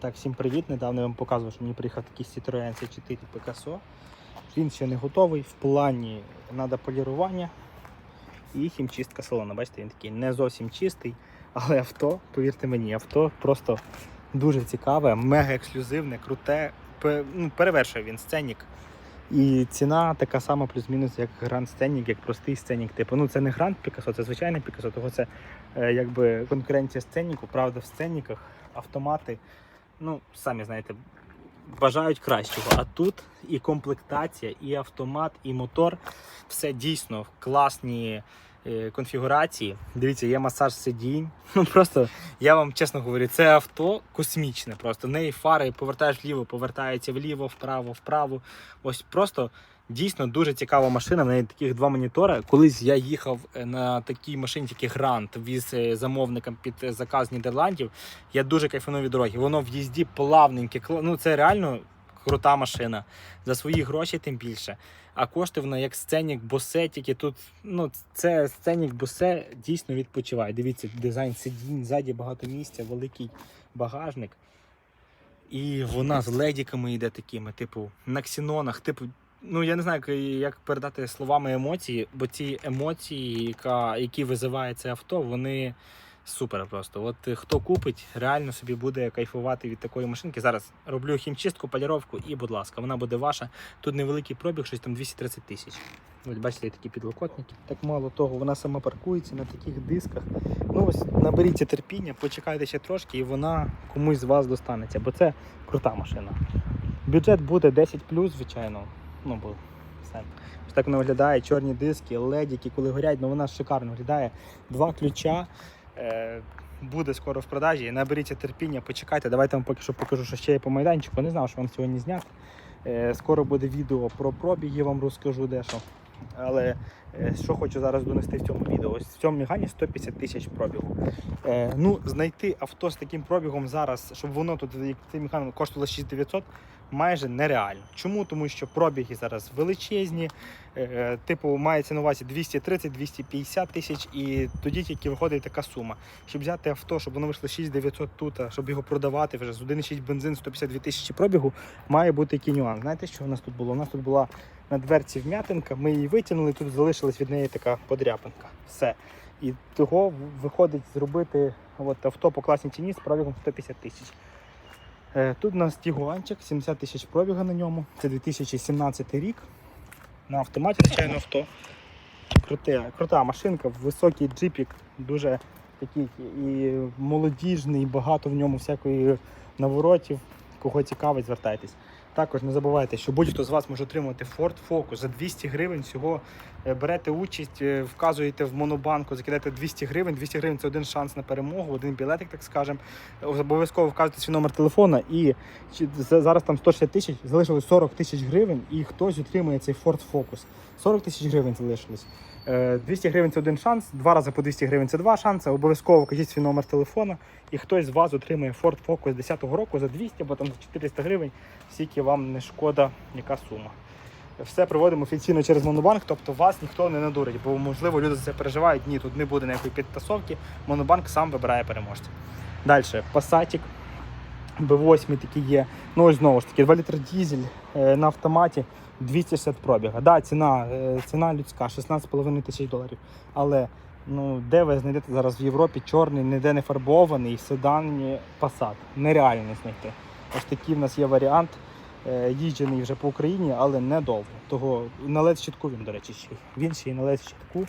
Так, всім привіт. Недавно я вам показував, що мені приїхав такий Citroen C4 Picasso. Він ще не готовий. В плані треба полірування і хімчистка салону. Бачите, він такий не зовсім чистий, але авто, повірте мені, авто просто дуже цікаве, мега ексклюзивне, круте. Ну, Перевершує він сценік. І ціна така сама плюс-мінус, як Grand Scenic, як простий сценік. Типу, ну це не Grand Picasso, це звичайний Picasso, того це е, якби конкуренція сценіку. Правда, в сценіках автомати ну, самі знаєте, бажають кращого. А тут і комплектація, і автомат, і мотор. Все дійсно в класній е, конфігурації. Дивіться, є масаж сидінь. Ну просто я вам чесно говорю, це авто космічне. Просто в неї фари повертаєш вліво, повертається вліво, вправо, вправо. Ось просто. Дійсно дуже цікава машина. В неї таких два монітори. Колись я їхав е, на такій машині, тільки грант віз е, замовникам під е, заказ Нідерландів. Я дуже кайфанув від дороги. Воно в їзді плавненьке. Ну це реально крута машина. За свої гроші тим більше. А коштує вона як сценік босе, тільки тут ну це сценік босе дійсно відпочиває. Дивіться, дизайн сидінь, ззаді багато місця, великий багажник. І вона з ледіками йде такими, типу, на ксенонах, типу. Ну, я не знаю, як- передати словами емоції, бо ці емоції, яка, які визиває це авто, вони супер просто. От е, хто купить, реально собі буде кайфувати від такої машинки. Зараз роблю хімчистку, поліровку і, будь ласка, вона буде ваша. Тут невеликий пробіг, щось там 230 тисяч. Ось бачите, такі підлокотники. Так мало того, вона сама паркується на таких дисках. Ну ось наберіться терпіння, почекайте ще трошки, і вона комусь з вас достанеться, бо це крута машина. Бюджет буде 10 звичайно. Ну, бо все. Ось так вона виглядає, чорні диски, ледіки, коли горять, ну вона шикарно виглядає. Два ключа. Е, буде скоро в продажі. Наберіться терпіння, почекайте. Давайте вам поки що покажу, що ще є по майданчику. Не знав, що вам сьогодні зняти. Е, скоро буде відео про пробіги, вам розкажу дещо. Але е, що хочу зараз донести в цьому відео? Ось в цьому мігані 150 тисяч пробігу. Е, ну, знайти авто з таким пробігом зараз, щоб воно тут, як цей міхан коштувало 6900, майже нереально. Чому? Тому що пробіги зараз величезні, е, типу мається на увазі 230-250 тисяч, і тоді тільки виходить така сума. Щоб взяти авто, щоб воно вийшло 6900 тут, щоб його продавати вже з 1,6 бензин 152 тисячі пробігу, має бути який нюанс. Знаєте, що у нас тут було? У нас тут була на дверці вм'ятинка, ми її витягнули, тут залишилась від неї така подряпинка. Все. І того виходить зробити от, авто по класній ціні з пробігом 150 тисяч. Е, Тут у нас Тігуанчик, 70 тисяч пробіга на ньому. Це 2017 рік. На автоматі, звичайно, авто. Круте, крута машинка, високий джипік, дуже такий і молодіжний, багато в ньому всякої наворотів. Кого цікавить, звертайтесь. Також не забувайте, що будь-хто з вас може отримати Ford Focus за 200 гривень. Всього берете участь, е, вказуєте в монобанку, закидаєте 200 гривень. 200 гривень це один шанс на перемогу, один білетик, так скажемо. Обов'язково вказуєте свій номер телефона і зараз там 160 тисяч, залишилось 40 тисяч гривень, і хтось отримує цей Ford Focus. 40 тисяч гривень залишилось. Е, 200 гривень це один шанс, два рази по 200 гривень це два шанси. Обов'язково вкажіть свій номер телефона, і хтось з вас отримує Ford Focus 10-го року за 200 або там за 400 гривень, скільки вам не шкода, яка сума. Все проводимо офіційно через Монобанк, тобто вас ніхто не надурить, бо можливо люди за це переживають. Ні, тут не буде ніякої підтасовки. Монобанк сам вибирає переможця. Далі, Passatик. B8 такі є. Ну ось знову ж таки, 2 літр дізель е, на автоматі 260 пробіга. Да, ціна, е, ціна людська, 16,5 тисяч доларів. Але ну, де ви знайдете зараз в Європі чорний, ніде не фарбований седан Passat? Нереально не знайти. Ось такий в нас є варіант. Е, Їжджений вже по Україні, але недовго. Того на led щитку він, до речі, ще. Він ще й на led щитку.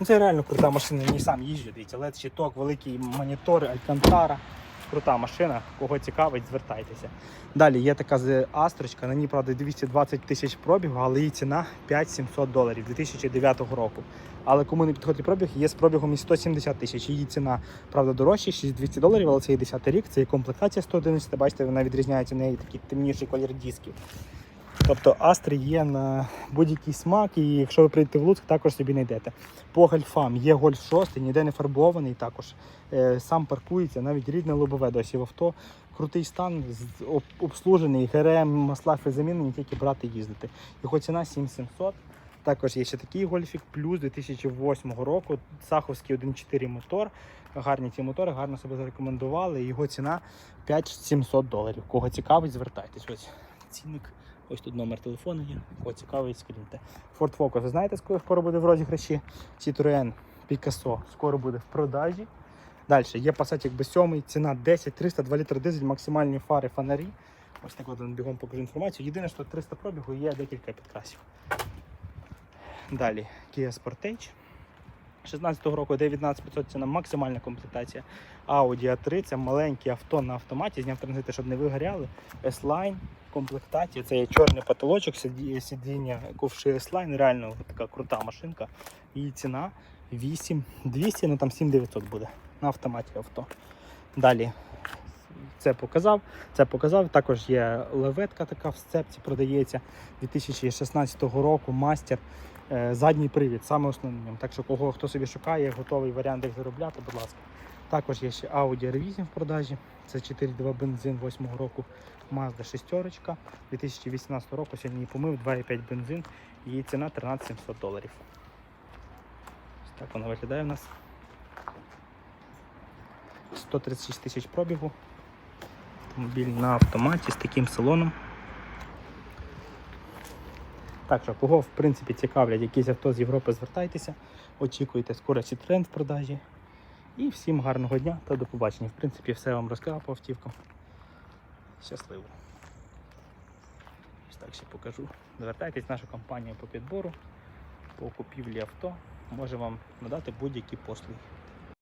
Ну, це реально крута машина, я сам їжджу. Дивіться, led щиток, великі монітори, Алькантара. Крута машина, кого цікавить, звертайтеся. Далі є така з Астрочка, на ній, правда, 220 тисяч пробігу, але її ціна 5700 доларів 2009 року. Але кому не підходить пробіг, є з пробігом і 170 тисяч. Її ціна, правда, дорожча, 6200 доларів, але це і 10 рік, це і комплектація 111, бачите, вона відрізняється в неї такий темніший колір дисків. Тобто Астри є на будь-який смак, і якщо ви прийдете в Луцьк, також собі знайдете. По гольфам є гольф 6, ніде не фарбований, також е, сам паркується, навіть рідне лобове досі в авто. Крутий стан, обслужений, ГРМ, масла замінені, тільки брати їздити. Його ціна 7700. Також є ще такий гольфік, плюс 2008 року. Саховський 1.4 мотор. Гарні ці мотори, гарно себе зарекомендували. Його ціна 5700 доларів. Кого цікавить, звертайтесь. Ось цінник. Ось тут номер телефону є. Кого цікавить, скріньте. Ford Focus, ви знаєте, скоро буде в розіграші. Citroen Picasso скоро буде в продажі. Далі є Passat якби 7, ціна 10 300 2 літри дизель, максимальні фари, фонарі. Ось так от бігом покажу інформацію. Єдине, що 300 пробігу є декілька підкрасів. Далі Kia Sportage. 16-го року 19500 ціна максимальна комплектація. Audi A3 це маленьке авто на автоматі, зняв транзити, щоб не вигоряли. S-Line комплектація, це є чорний потолочок, сидіння ковши S-Line, реально така крута машинка. Її ціна 8200, ну там 7900 буде на автоматі авто. Далі це показав, це показав. Також є леветка така в сцепці продається 2016 року мастер. Е, Задній привід, саме основним. Так що кого хто собі шукає, готовий варіант як заробляти, будь ласка. Також є ще Audi R8 в продажі. Це 4.2 бензин 8 року Mazda 6 2018 року сьогодні її помив 2,5 бензин. Її ціна 13 700 доларів. Ось так вона виглядає в нас. 136 тисяч пробігу. Автомобіль на автоматі з таким салоном. Так що, кого в принципі цікавлять якісь авто з Європи, звертайтеся, очікуйте скоро Citroen в продажі. І всім гарного дня та до побачення. В принципі, все вам розказав по автівкам. Щасливо. Ось так ще покажу. Звертайтесь в нашу компанію по підбору, по купівлі авто. Може вам надати будь-які послуги.